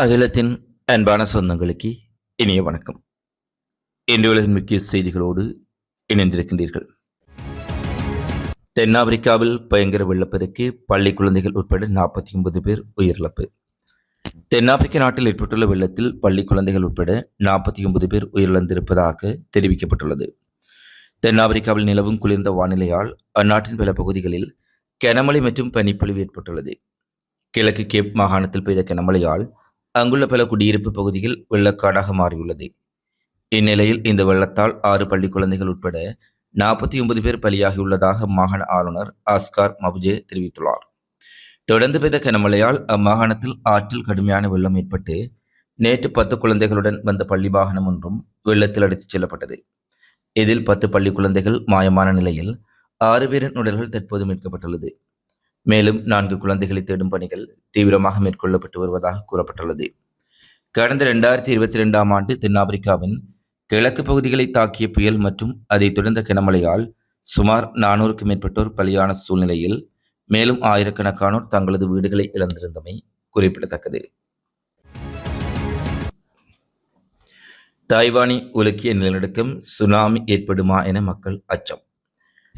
அகிலத்தின் அன்பான சொந்தங்களுக்கு இனிய வணக்கம். இன்று உலகின் முக்கிய செய்திகளோடு இணைந்திருக்கின்றீர்கள். தென்னாப்பிரிக்காவில் பயங்கர வெள்ளப்பெருக்கு பள்ளி குழந்தைகள் உட்பட நாற்பத்தி ஒன்பது பேர் உயிரிழப்பு. தென்னாப்பிரிக்க நாட்டில் ஏற்பட்டுள்ள வெள்ளத்தில் பள்ளி குழந்தைகள் உட்பட நாற்பத்தி ஒன்பது பேர் உயிரிழந்திருப்பதாக தெரிவிக்கப்பட்டுள்ளது. தென்னாப்பிரிக்காவில் நிலவும் குளிர்ந்த வானிலையால் அந்நாட்டின் பல பகுதிகளில் கனமழை மற்றும் பனிப்பொழிவு ஏற்பட்டுள்ளது. கிழக்கு கேப் மாகாணத்தில் பெய்த கனமழையால் அங்குள்ள பல குடியிருப்பு பகுதிகள் வெள்ளக்காடாக மாறியுள்ளது. இந்நிலையில் இந்த வெள்ளத்தால் ஆறு பள்ளி குழந்தைகள் உட்பட நாற்பத்தி ஒன்பது பேர் பலியாகியுள்ளதாக மாகாண ஆளுநர் ஆஸ்கார் மபுஜே தெரிவித்துள்ளார். தொடர்ந்து பெய்த கனமழையால் அம்மாகாணத்தில் ஆற்றில் கடுமையான வெள்ளம் ஏற்பட்டு நேற்று பத்து குழந்தைகளுடன் வந்த பள்ளி வாகனம் ஒன்றும் வெள்ளத்தில் அடித்துச் செல்லப்பட்டது. இதில் பத்து பள்ளி குழந்தைகள் மாயமான நிலையில் ஆறு பேரின் உடல்கள் தற்போது மீட்கப்பட்டுள்ளது. மேலும் நான்கு குழந்தைகளை தேடும் பணிகள் தீவிரமாக மேற்கொள்ளப்பட்டு வருவதாக கூறப்பட்டுள்ளது. கடந்த இரண்டாயிரத்தி இருபத்தி ரெண்டாம் ஆண்டு தென்னாப்பிரிக்காவின் கிழக்கு பகுதிகளை தாக்கிய புயல் மற்றும் அதைத் தொடர்ந்த கனமழையால் சுமார் நானூறுக்கும் மேற்பட்டோர் பலியான சூழ்நிலையில் மேலும் ஆயிரக்கணக்கானோர் தங்களது வீடுகளை இழந்திருந்தமை குறிப்பிடத்தக்கது. தாய்வானி உலுக்கிய நிலநடுக்கம் சுனாமி ஏற்படுமா என மக்கள் அச்சம்.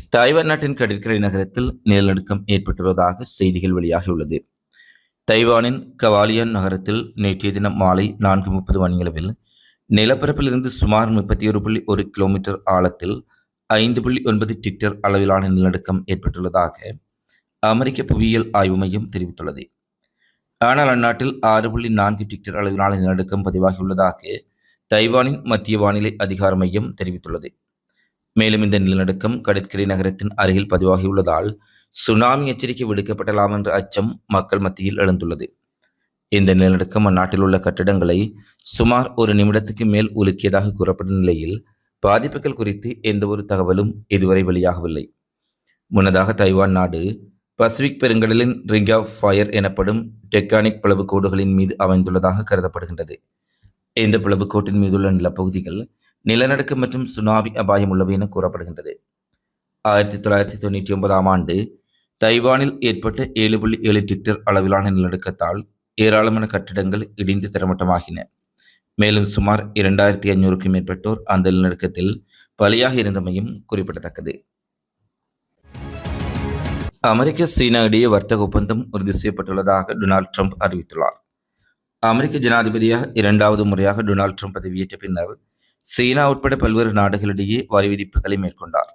தாய்வான் நாட்டின் கடற்கரை நகரத்தில் நிலநடுக்கம் ஏற்பட்டுள்ளதாக செய்திகள் வெளியாகியுள்ளது. தைவானின் கவாலியான் நகரத்தில் நேற்றைய தினம் மாலை நான்கு முப்பது மணியளவில் நிலப்பரப்பிலிருந்து சுமார் முப்பத்தி ஒரு புள்ளி ஒரு கிலோமீட்டர் ஆழத்தில் ஐந்து புள்ளி ஒன்பது டிக்டர் அளவிலான நிலநடுக்கம் ஏற்பட்டுள்ளதாக அமெரிக்க புவியியல் ஆய்வு மையம் தெரிவித்துள்ளது. ஆனால் அந்நாட்டில் ஆறு புள்ளி நான்கு டிக்டர் அளவிலான நிலநடுக்கம் பதிவாகியுள்ளதாக தைவானின் மத்திய வானிலை அதிகார மையம் தெரிவித்துள்ளது. மேலும் இந்த நிலநடுக்கம் கடற்கரை நகரத்தின் அருகில் பதிவாகியுள்ளதால் சுனாமி எச்சரிக்கை விடுக்கப்படலாம் என்ற அச்சம் மக்கள் மத்தியில் எழுந்துள்ளது. இந்த நிலநடுக்கம் அந்நாட்டில் உள்ள கட்டிடங்களை சுமார் ஒரு நிமிடத்துக்கு மேல் உலுக்கியதாக கூறப்படும் நிலையில் பாதிப்புகள் குறித்து எந்த ஒரு தகவலும் இதுவரை வெளியாகவில்லை. முன்னதாக தைவான் நாடு பசிபிக் பெருங்கடலின் ரிங் ஆஃப் ஃபயர் எனப்படும் டெக்டானிக் பிளவுக்கோடுகளின் மீது அமைந்துள்ளதாக கருதப்படுகின்றது. இந்த பிளவுக்கோட்டின் மீதுள்ள நிலப்பகுதிகள் நிலநடுக்கம் மற்றும் சுனாமி அபாயம் உள்ளவை என கூறப்படுகின்றது. ஆயிரத்தி தொள்ளாயிரத்தி தொண்ணூற்றி ஒன்பதாம் ஆண்டு தைவானில் ஏற்பட்ட ஏழு புள்ளி ஏழு டிக்டர் அளவிலான நிலநடுக்கத்தால் ஏராளமான கட்டிடங்கள் இடிந்து தரமட்டமாகின மேலும் சுமார் இரண்டாயிரத்தி ஐநூறுக்கும் மேற்பட்டோர் அந்த நிலநடுக்கத்தில் பலியாக இருந்தமையும் குறிப்பிடத்தக்கது. அமெரிக்க சீனா இடையே வர்த்தக ஒப்பந்தம் உறுதி செய்யப்பட்டுள்ளதாக டொனால்ட் ட்ரம்ப் அறிவித்துள்ளார். அமெரிக்க ஜனாதிபதியாக இரண்டாவது முறையாக டொனால்ட் ட்ரம்ப் பதவியேற்ற பின்னர் சீனா உட்பட பல்வேறு நாடுகளிடையே வரி விதிப்புகளை மேற்கொண்டார்.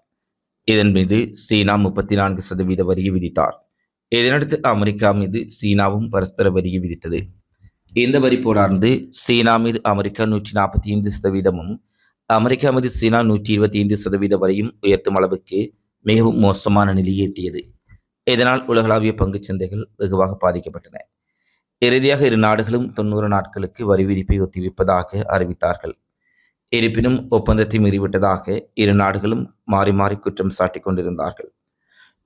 இதன் மீது சீனா முப்பத்தி நான்கு சதவீத வரியை விதித்தார். இதனடுத்து அமெரிக்கா மீது சீனாவும் பரஸ்பர வரியை விதித்தது. இந்த வரி போரானது சீனா மீது அமெரிக்கா நூற்றி நாற்பத்தி ஐந்து சதவீதமும் அமெரிக்கா மீது சீனா நூற்றி இருபத்தி ஐந்து சதவீத வரையும் உயர்த்தும் அளவுக்கு மிகவும் மோசமான நிலையை எட்டியது. இதனால் உலகளாவிய பங்குச் சந்தைகள் வெகுவாக பாதிக்கப்பட்டன. இறுதியாக இரு நாடுகளும் தொண்ணூறு நாட்களுக்கு வரி விதிப்பை ஒத்திவைப்பதாக அறிவித்தார்கள். இருப்பினும் ஒப்பந்தத்தை மீறிவிட்டதாக இரு நாடுகளும் மாறி மாறி குற்றம் சாட்டிக் கொண்டிருந்தார்கள்.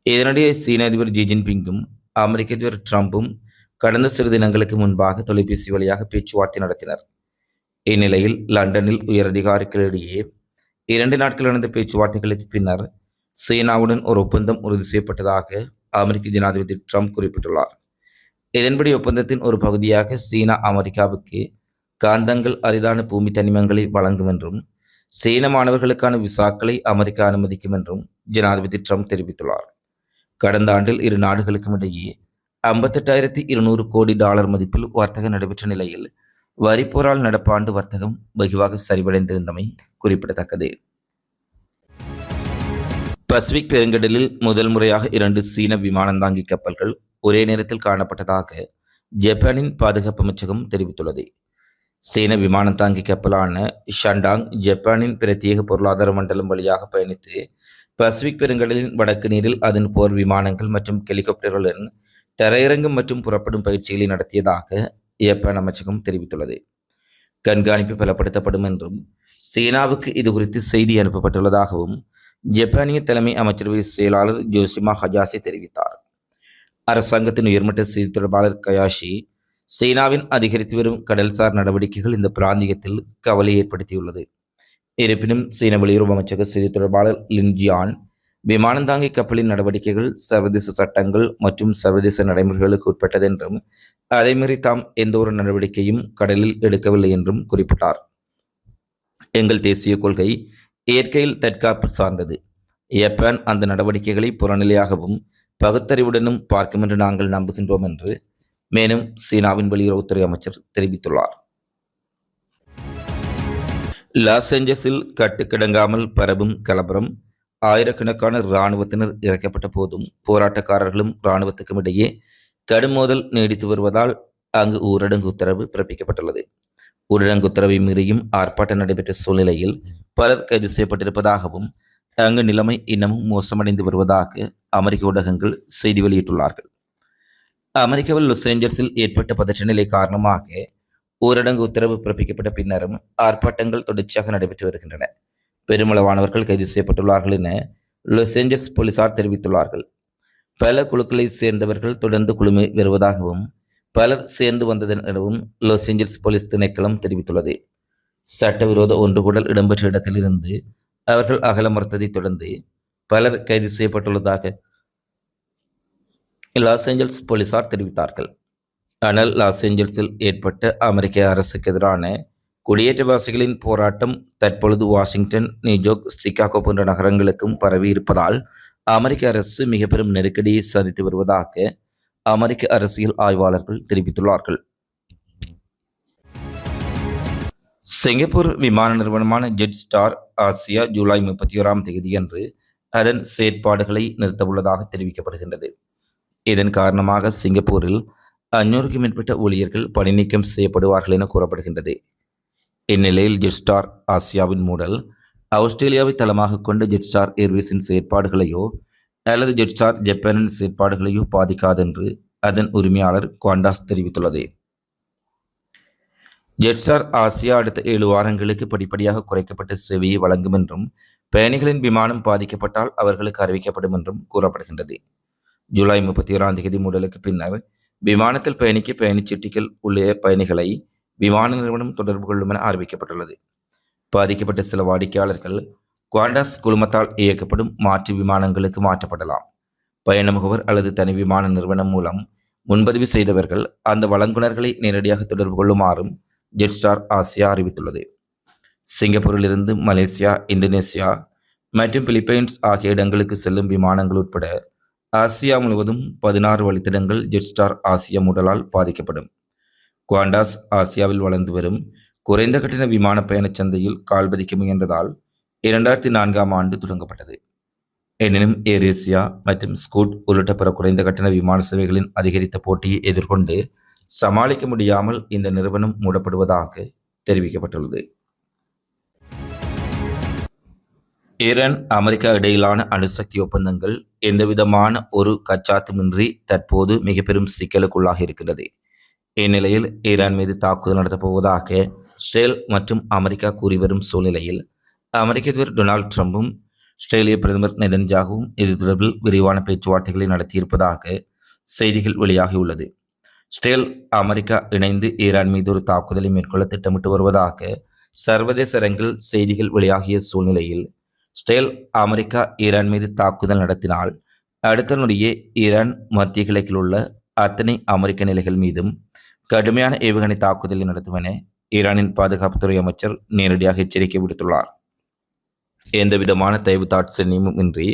இதனிடையே சீன அதிபர் ஜி ஜின்பிங்கும் அமெரிக்க அதிபர் ட்ரம்பும் கடந்த சிறு தினங்களுக்கு முன்பாக தொலைபேசி வழியாக பேச்சுவார்த்தை நடத்தினர். இந்நிலையில் லண்டனில் உயரதிகாரிகளிடையே இரண்டு நாட்கள் நடந்த பேச்சுவார்த்தைகளுக்கு பின்னர் சீனாவுடன் ஒரு ஒப்பந்தம் உறுதி செய்யப்பட்டதாக அமெரிக்க ஜனாதிபதி ட்ரம்ப் குறிப்பிட்டுள்ளார். இதன்படி ஒப்பந்தத்தின் ஒரு பகுதியாக சீனா அமெரிக்காவுக்கு காந்தங்கள் அரிதான பூமி தனிமங்களை வழங்கும் என்றும் சீன மாணவர்களுக்கான விசாக்களை அமெரிக்கா அனுமதிக்கும் என்றும் ஜனாதிபதி ட்ரம்ப் தெரிவித்துள்ளார். கடந்த ஆண்டில் இரு நாடுகளுக்கும் இடையே ஐம்பத்தெட்டாயிரத்தி இருநூறு கோடி டாலர் மதிப்பில் வர்த்தகம் நடைபெற்ற நிலையில் வரிப்போரால் நடப்பாண்டு வர்த்தகம் வெகுவாக சரிவடைந்திருந்தமை குறிப்பிடத்தக்கது. பசிபிக் பெருங்கடலில் முதல் முறையாக இரண்டு சீன விமானந்தாங்கி கப்பல்கள் ஒரே நேரத்தில் காணப்பட்டதாக ஜப்பானின் பாதுகாப்பு அமைச்சகம் தெரிவித்துள்ளது. சீன விமானம் தாங்கி கப்பலான ஷண்டாங் ஜப்பானின் பிரத்யேக பொருளாதார மண்டலம் வழியாக பயணித்து பசிபிக் பெருங்கடலின் வடக்கு நீரில் அதன் போர் விமானங்கள் மற்றும் ஹெலிகாப்டர்களுடன் தரையிறங்கும் மற்றும் புறப்படும் பயிற்சிகளை நடத்தியதாக ஜப்பான் அமைச்சகம் தெரிவித்துள்ளது. கண்காணிப்பு பலப்படுத்தப்படும் என்றும் சீனாவுக்கு இது குறித்து செய்தி அனுப்பப்பட்டுள்ளதாகவும் ஜப்பானிய தலைமை அமைச்சரவை செயலாளர் ஜோசிமா ஹஜாசி தெரிவித்தார். அரசாங்கத்தின் உயர்மட்ட செய்தி தொடர்பாளர் கயாஷி சீனாவின் அதிகரித்து வரும் கடல்சார் நடவடிக்கைகள் இந்த பிராந்தியத்தில் கவலை ஏற்படுத்தியுள்ளது. இருப்பினும் சீன வெளியுறவு அமைச்சக செய்தி தொடர்பாளர் லின்ஜியான் விமானந்தாங்கி கப்பலின் நடவடிக்கைகள் சர்வதேச சட்டங்கள் மற்றும் சர்வதேச நடைமுறைகளுக்கு உட்பட்டது என்றும் அதேமாரி தாம் ஒரு நடவடிக்கையும் கடலில் எடுக்கவில்லை என்றும் குறிப்பிட்டார். எங்கள் தேசிய கொள்கை இயற்கையில் தற்காப்பு சார்ந்தது. ஜப்பான் அந்த நடவடிக்கைகளை புறநிலையாகவும் பகுத்தறிவுடனும் பார்க்கும் என்று நாங்கள் நம்புகின்றோம் என்று மேலும் சீனாவின் வெளியுறவுத்துறை அமைச்சர் தெரிவித்துள்ளார். லாஸ் ஏஞ்சல்ஸில் கட்டுக்கிடங்காமல் பரவும் கலவரம் ஆயிரக்கணக்கான இராணுவத்தினர் இறக்கப்பட்ட போதும் போராட்டக்காரர்களும் இராணுவத்துக்கும் இடையே கடும் மோதல் நீடித்து வருவதால் அங்கு ஊரடங்கு உத்தரவு பிறப்பிக்கப்பட்டுள்ளது. ஊரடங்கு உத்தரவை மீறியும் ஆர்ப்பாட்டம் நடைபெற்ற சூழ்நிலையில் பலர் கைது செய்யப்பட்டிருப்பதாகவும் அங்கு நிலைமை இன்னமும் மோசமடைந்து வருவதாக அமெரிக்க ஊடகங்கள் செய்தி வெளியிட்டுள்ளார்கள். அமெரிக்காவில் லாஸ் ஏற்பட்ட பதற்ற நிலை காரணமாக ஊரடங்கு உத்தரவு பிறப்பிக்கப்பட்ட பின்னரும் ஆர்ப்பாட்டங்கள் தொடர்ச்சியாக நடைபெற்று வருகின்றன. பெருமளவானவர்கள் கைது செய்யப்பட்டுள்ளார்கள் என லாஸ் ஏஞ்சல்ஸ் போலீசார் தெரிவித்துள்ளார்கள். பல குழுக்களை சேர்ந்தவர்கள் தொடர்ந்து குழுமி வருவதாகவும் பலர் சேர்ந்து வந்ததன் எனவும் லாஸ் ஏஞ்சல்ஸ் போலீஸ் திணைக்களம் தெரிவித்துள்ளது. சட்டவிரோத ஒன்றுகூடல் இடம்பெற்ற இடத்திலிருந்து அவர்கள் அகல மறுத்ததைத் தொடர்ந்து பலர் கைது செய்யப்பட்டுள்ளதாக லாஸ் ஏஞ்சல்ஸ் போலீசார் தெரிவித்தார்கள். ஆனால் லாஸ் ஏஞ்சல்ஸில் ஏற்பட்ட அமெரிக்க அரசுக்கு எதிரான குடியேற்றவாசிகளின் போராட்டம் தற்பொழுது வாஷிங்டன் நியூயோர்க் சிகாகோ போன்ற நகரங்களுக்கும் பரவி இருப்பதால் அமெரிக்க அரசு மிக பெரும் நெருக்கடியை சந்தித்து வருவதாக அமெரிக்க அரசியல் ஆய்வாளர்கள் தெரிவித்துள்ளார்கள். சிங்கப்பூர் விமான நிறுவனமான ஜெட் ஸ்டார் ஆசியா ஜூலை முப்பத்தி ஓராம் தேதியன்று அதன் செயற்பாடுகளை நிறுத்தவுள்ளதாக தெரிவிக்கப்படுகின்றது. இதன் காரணமாக சிங்கப்பூரில் அஞ்சூறுக்கும் மேற்பட்ட ஊழியர்கள் பணிநீக்கம் செய்யப்படுவார்கள் என கூறப்படுகின்றது. இந்நிலையில் ஜெட்ஸ்டார் ஆசியாவின் மூடல் ஆஸ்திரேலியாவை தளமாக கொண்ட ஜெட்ஸ்டார் ஏர்வேஸின் செயற்பாடுகளையோ அல்லது ஜெட்ஸ்டார் ஜப்பானின் செயற்பாடுகளையோ பாதிக்காதென்று அதன் உரிமையாளர் குவாண்டாஸ் தெரிவித்துள்ளது. ஜெட்ஸ்டார் ஆசியா அடுத்த ஏழு வாரங்களுக்கு படிப்படியாக குறைக்கப்பட்ட சேவையை வழங்கும் என்றும் பயணிகளின் விமானம் பாதிக்கப்பட்டால் அவர்களுக்கு அறிவிக்கப்படும் என்றும் கூறப்படுகின்றது. ஜூலை முப்பத்தி ஓராம் தேதி மூடலுக்கு பின்னர் விமானத்தில் பயணிக்க பயணிச்சீட்டுகள் உள்ள பயணிகளை விமான நிறுவனம் தொடர்பு கொள்ளும் என அறிவிக்கப்பட்டுள்ளது. பாதிக்கப்பட்ட சில வாடிக்கையாளர்கள் குவாண்டாஸ் குழுமத்தால் இயக்கப்படும் மாற்று விமானங்களுக்கு மாற்றப்படலாம். பயண முகவர் அல்லது தனி விமான நிறுவனம் மூலம் முன்பதிவு செய்தவர்கள் அந்த வழங்குனர்களை நேரடியாக தொடர்பு கொள்ளுமாறும் ஜெட்ஸ்டார் ஆசியா அறிவித்துள்ளது. சிங்கப்பூரிலிருந்து மலேசியா இந்தோனேசியா மற்றும் பிலிப்பைன்ஸ் ஆகிய இடங்களுக்கு செல்லும் விமானங்கள் உட்பட ஆசியா முழுவதும் பதினாறு வழித்தடங்கள் ஜெட்ஸ்டார் ஆசியா மூடலால் பாதிக்கப்படும். குவாண்டாஸ் ஆசியாவில் வளர்ந்து வரும் குறைந்த கட்டண விமான பயணச் சந்தையில் கால்பதிக்க முயன்றதால் இரண்டாயிரத்தி நான்காம் ஆண்டு தொடங்கப்பட்டது. எனினும் ஏர் ஏசியா மற்றும் ஸ்கூட் உள்ளிட்ட பிற குறைந்த கட்டண விமான சேவைகளின் அதிகரித்த போட்டியை எதிர்கொண்டு சமாளிக்க முடியாமல் இந்த நிறுவனம் மூடப்படுவதாக தெரிவிக்கப்பட்டுள்ளது. ஈரான் அமெரிக்கா இடையிலான அணுசக்தி ஒப்பந்தங்கள் எந்தவிதமான ஒரு கச்சாத்துமின்றி தற்போது மிக பெரும் சிக்கலுக்குள்ளாக இருக்கிறது இந்நிலையில் ஈரான் மீது தாக்குதல் நடத்தப் போவதாக மற்றும் அமெரிக்கா கூறி வரும் சூழ்நிலையில் அமெரிக்க அதிபர் டொனால்ட் ட்ரம்பும் ஆஸ்திரேலிய பிரதமர் நெதன்ஜாகவும் இது தொடர்பில் விரிவான பேச்சுவார்த்தைகளை நடத்தியிருப்பதாக செய்திகள் வெளியாகியுள்ளது. ஸ்ரேல் அமெரிக்கா இணைந்து ஈரான் மீது ஒரு தாக்குதலை மேற்கொள்ள திட்டமிட்டு வருவதாக சர்வதேச அரங்கில் செய்திகள் வெளியாகிய சூழ்நிலையில் ஸ்டேல் அமெரிக்கா ஈரான் மீது தாக்குதல் நடத்தினால் அடுத்த நொடியே ஈரான் மத்திய கிழக்கில் உள்ள அத்தனை அமெரிக்க நிலைகள் மீதும் கடுமையான ஏவுகணை தாக்குதலை நடத்தும் என ஈரானின் பாதுகாப்புத்துறை அமைச்சர் நேரடியாக எச்சரிக்கை விடுத்துள்ளார். எந்தவிதமான தயவு தாட்சணியமும் இன்றி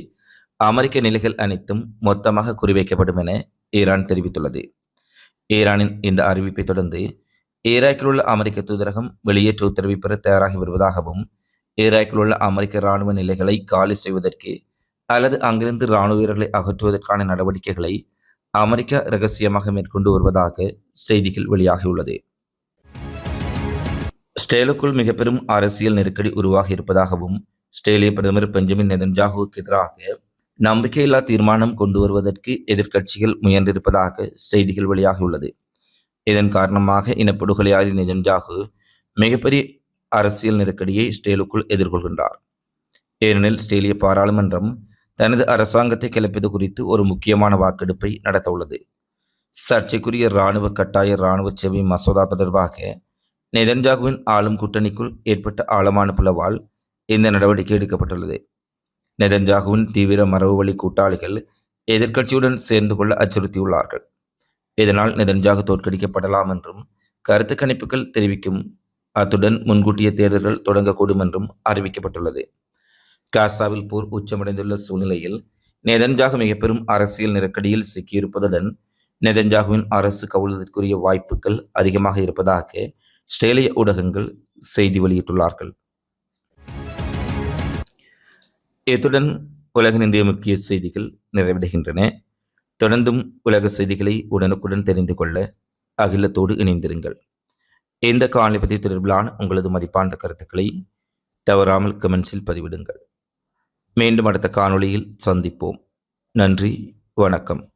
அமெரிக்க நிலைகள் அனைத்தும் மொத்தமாக குறிவைக்கப்படும் என ஈரான் தெரிவித்துள்ளது. ஈரானின் இந்த அறிவிப்பை தொடர்ந்து ஈராக்கில் உள்ள அமெரிக்க தூதரகம் வெளியேற்ற உத்தரவை பெற தயாராகி வருவதாகவும் ஈராக்கில் உள்ள அமெரிக்க இராணுவ நிலைகளை காலி செய்வதற்கு அல்லது அங்கிருந்து இராணுவ வீரர்களை அகற்றுவதற்கான நடவடிக்கைகளை அமெரிக்கா ரகசியமாக மேற்கொண்டு வருவதாக செய்திகள் வெளியாகியுள்ளது. ஸ்டேலுக்குள் மிக பெரும் அரசியல் நெருக்கடி உருவாகி இருப்பதாகவும் ஸ்டேலிய பிரதமர் பெஞ்சமின் நெதன்ஜாகுவுக்கு எதிராக நம்பிக்கையில்லா தீர்மானம் கொண்டு வருவதற்கு எதிர்க்கட்சிகள் முயன்றிருப்பதாக செய்திகள் வெளியாகியுள்ளது. இதன் காரணமாக இனப்படுகொலையாளி நெதன்ஜாகு மிகப்பெரிய அரசியல் நெருக்கடியை ஸ்டேலுக்குள் எதிர்கொள்கின்றார். ஏனெனில் ஸ்டேலிய பாராளுமன்றம் தனது அரசாங்கத்தை கிளப்பது குறித்து ஒரு முக்கியமான வாக்கெடுப்பை நடத்தவுள்ளது. சர்ச்சைக்குரிய இராணுவ கட்டாய இராணுவ சேவை மசோதா தொடர்பாக நெதன்ஜாகுவின் ஆளும் கூட்டணிக்குள் ஏற்பட்ட ஆழமான பிளவால் இந்த நடவடிக்கை எடுக்கப்பட்டுள்ளது. நெதன்ஜாகுவின் தீவிர மரபுவழி கூட்டாளிகள் எதிர்க்கட்சியுடன் சேர்ந்து கொள்ள அச்சுறுத்தியுள்ளார்கள். இதனால் நெதன்ஜாகு தோற்கடிக்கப்படலாம் என்றும் கருத்து கணிப்புகள் தெரிவிக்கும் அத்துடன் முன்கூட்டிய தேர்தல்கள் தொடங்கக்கூடும் என்றும் அறிவிக்கப்பட்டுள்ளது. காசாவில் போர் உச்சமடைந்துள்ள சூழ்நிலையில் நெதன்ஜாகு மிக பெரும் அரசியல் நெருக்கடியில் சிக்கியிருப்பதுடன் நெதன்ஜாகுவின் அரசு கவுழ்வதற்குரிய வாய்ப்புகள் அதிகமாக இருப்பதாக ஸ்ரேலிய ஊடகங்கள் செய்தி வெளியிட்டுள்ளார்கள். இத்துடன் உலகின் இன்றைய முக்கிய செய்திகள் நிறைவடைகின்றன. தொடர்ந்தும் உலக செய்திகளை உடனுக்குடன் தெரிந்து கொள்ள அகிலத்தோடு இணைந்திருங்கள். இந்த காணொலி பற்றி தொடர்பிலான உங்களது மதிப்பான கருத்துக்களை தவறாமல் கமெண்ட்ஸில் பதிவிடுங்கள். மீண்டும் அடுத்த காணொளியில் சந்திப்போம். நன்றி வணக்கம்.